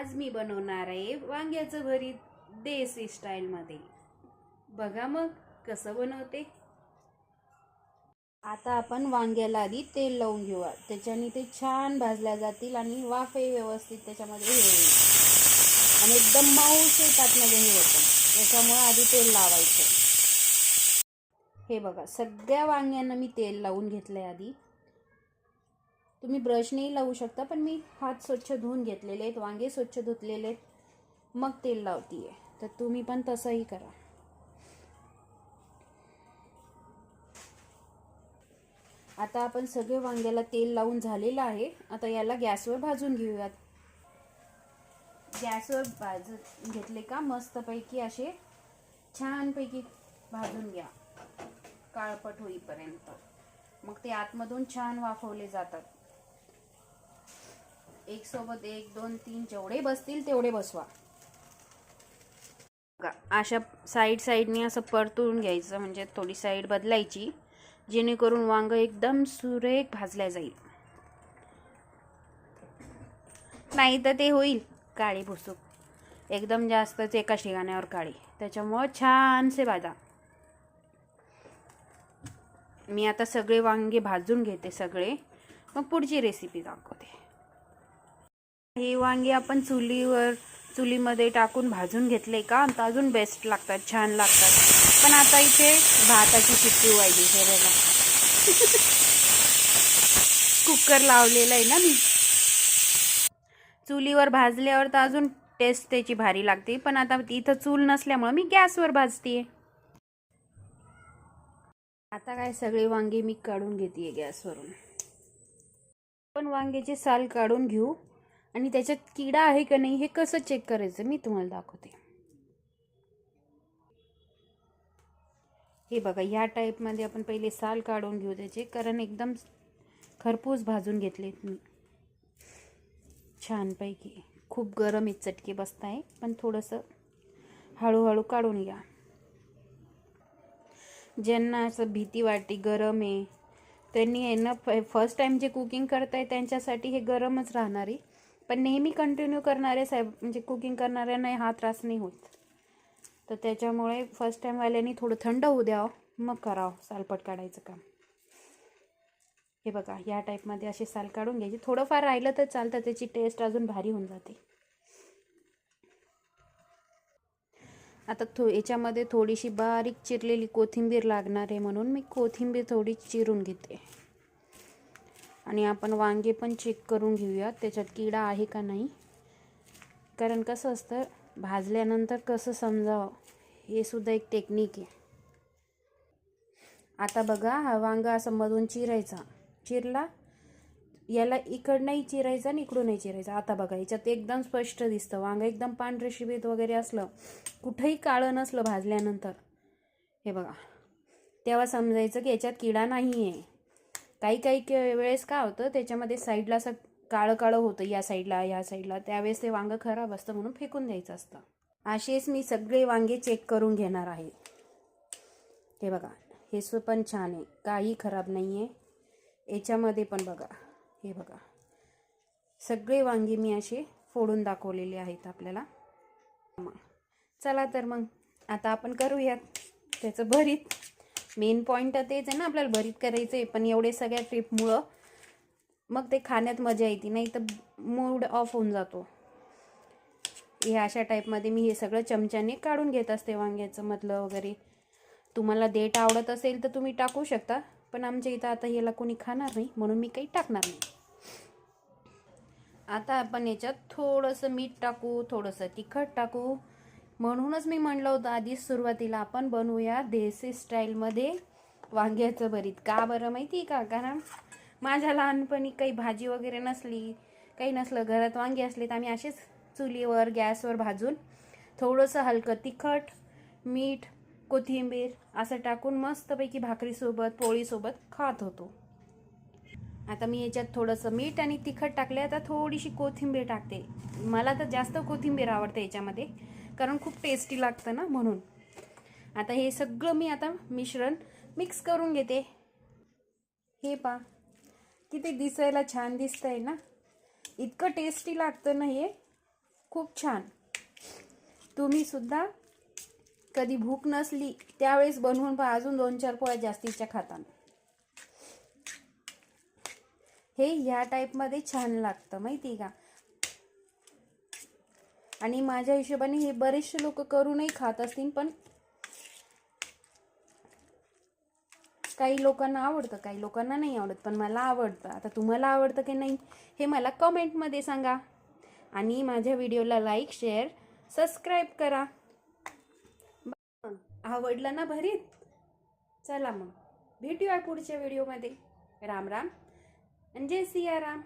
आज मी बनवणार आहे वांग्याचं भरीत देसी स्टाईलमध्ये. बघा मग कसं बनवते. आता आपण वांग्याला आधी तेल लावून घेऊया त्याच्याने ते छान भाजल्या जातील आणि वाफे व्यवस्थित त्याच्यामध्ये हे होईल. आणि एकदम माऊस शेतातमध्ये हे होतं. त्याच्यामुळे आधी तेल लावायचं. हे बघा सगळ्या वांग्यांना मी तेल लावून घेतलं आहे आधी. तुम्ही ब्रशनेही लावू शकता पण मी हात स्वच्छ धुवून घेतलेले आहेत वांगे स्वच्छ धुतलेले आहेत. मग तेल लावतीये. तर तुम्ही पण तसंही करा. आता आपण सगळे वांग्याला तेल लावून झालेलं आहे. आता याला गॅसवर भाजून घेऊयात. गॅसवर भाजून घेतले का मस्तपैकी असे छानपैकी भाजून घ्या. काळपट होईपर्यंत. मग ते आतमधून छान वाफवले जातात. एक सोबत एक दोन तीन जेवढे बसतील तेवढे बसवा. बघा, अशा साईड साईडने असं परतून घ्यायचं म्हणजे थोडी साईड बदलायची जेणेकरून वांग एकदम सुरेख भाजल्या जाईल. नाही तर ते होईल काळी भुसूक. एकदम जास्तच एका शिगाण्यावर काळी. त्याच्यामुळं छानसे भाजा मी आता सगळे वांगे भाजून घेते सगळे. मग पुढची रेसिपी दाखवते. हे वांगे आपण चुलीवर चुलीमध्ये टाकून भाजून घेतले का? तर अजून बेस्ट लागतात छान लागतात. पण आता इथे भाताची शिट्टी व्हायली हे बघा. कुकर लावलेलं आहे ना मी. चुलीवर भाजल्यावर तर अजून टेस्ट त्याची भारी लागते. पण आता इथं चूल नसल्यामुळं मी गॅसवर भाजते आता काय सगळे वांगे मी काढून घेते गॅसवरून. आपण वांग्याचे साल काढून घेऊ. आणि त्याच्यात किडा आहे का नाही हे कसं चेक करायचं? मी तुम्हाला दाखवते. हे बघा या टाईपमध्ये आपण पहिले साल काढून घेऊ त्याचे कारण एकदम खरपूस भाजून घेतलेत मी. छानपैकी. खूप गरम आहे चटके बसत आहे पण थोडंसं हळूहळू काढून घ्या. ज्यांना असं भीती वाटते गरम आहे त्यांनी आहे ना फर्स्ट टाईम जे कुकिंग करत आहे त्यांच्यासाठी हे गरमच राहणार आहे. पण नेहमी कंटिन्यू करणारे साहेब म्हणजे कुकिंग करणाऱ्यांना हा त्रास नाही होत. तर त्याच्यामुळे फर्स्ट टाईमवाल्यांनी थोडं थंड होऊ द्यावं मग करावं सालपट काढायचं काम. हे बघा या टाईपमध्ये असे साल काढून घ्यायची. थोडंफार राहिलं तर चालतं त्याची टेस्ट अजून भारी होऊन जाते. आता थो याच्यामध्ये थोडीशी बारीक चिरलेली कोथिंबीर लागणार आहे म्हणून मी कोथिंबीर थोडी चिरून घेते. आणि आपण वांगे पण चेक करून घेऊयात त्याच्यात किडा आहे का नाही. कारण कसं असतं भाजल्यानंतर कसं समजावं हे सुद्धा एक टेक्निक आहे. आता बघा हा वांगा असं मधून चिरायचा. चिरला याला इकडनंही चिरायचं आणि इकडूनही चिरायचं. आता बघा याच्यात एकदम स्पष्ट दिसतं. वांगं एकदम पांढरे शिबीत वगैरे असलं कुठंही काळं नसलं भाजल्यानंतर. हे बघा तेव्हा समजायचं की याच्यात किडा नाही आहे काही काही वेळेस काय होतं त्याच्यामध्ये साईडला असं काळं काळं होतं या साईडला या साईडला. त्यावेळेस ते वांगं खराब असतं म्हणून फेकून द्यायचं असतं. असेच मी सगळे वांगे चेक करून घेणार आहे. हे बघा हे सु पण छान आहे. काही खराब नाही आहे याच्यामध्ये पण बघा हे बघा. सगळे वांगे मी असे फोडून दाखवलेले आहेत आपल्याला. चला तर मग आता आपण करूयात. त्याचं भरीत. मेन पॉईंट तेच आहे ना आपल्याला भरीत करायचं आहे पण एवढे सगळ्या ट्रिपमुळं मग ते खाण्यात मजा येते नाही तर मूड ऑफ होऊन जातो. हे अशा टाईपमध्ये मी हे सगळं चमच्याने काढून घेत असते वांग्याचं मधलं वगैरे. तुम्हाला देठ आवडत असेल तर तुम्ही टाकू शकता पण आमच्या इथं आता याला कोणी खाणार नाही म्हणून मी काही टाकणार नाही. आता आपण याच्यात थोडंसं मीठ टाकू थोडंसं तिखट टाकू. म्हणूनच मी म्हणलं होतं आधीच सुरुवातीला आपण बनवूया देसी स्टाईलमध्ये वांग्याचं भरीत. का बरं माहिती आहे का? कारण माझ्या लहानपणी काही भाजी वगैरे नसली काही नसलं घरात वांगी असले तर आम्ही असेच चुलीवर गॅसवर भाजून थोडंसं हलकं तिखट मीठ कोथिंबीर असं टाकून मस्तपैकी भाकरीसोबत पोळीसोबत खात होतो. आता मी याच्यात थोडंसं मीठ आणि तिखट टाकले आता थोडीशी कोथिंबीर टाकते. मला तर जास्त कोथिंबीर आवडते याच्यामध्ये. कारण खूप टेस्टी लागतं ना म्हणून. आता हे सगळं मी आता मिश्रण मिक्स करून घेते. हे पा किती दिसायला छान दिसतंय ना. इतकं टेस्टी लागतं ना हे. खूप छान. तुम्ही सुद्धा कधी भूक नसली त्यावेळेस बनवून पहा अजून दोन चार पोळ्या जास्तीच्या खाताना हे ह्या टाईपमध्ये छान लागतं माहिती आहे का? आणि माझ्या हिशोबाने हे बरेचसे लोक करूनही खात असतील पण काही लोकांना आवडतं काही लोकांना नाही आवडत पण मला आवडतं. आता तुम्हाला आवडतं की नाही हे मला कमेंटमध्ये सांगा. आणि माझ्या व्हिडिओला लाईक शेअर सबस्क्राईब करा. आवडलं ना भरीत? चला मग भेटूया पुढच्या व्हिडिओमध्ये. राम राम. आणि जय सिया राम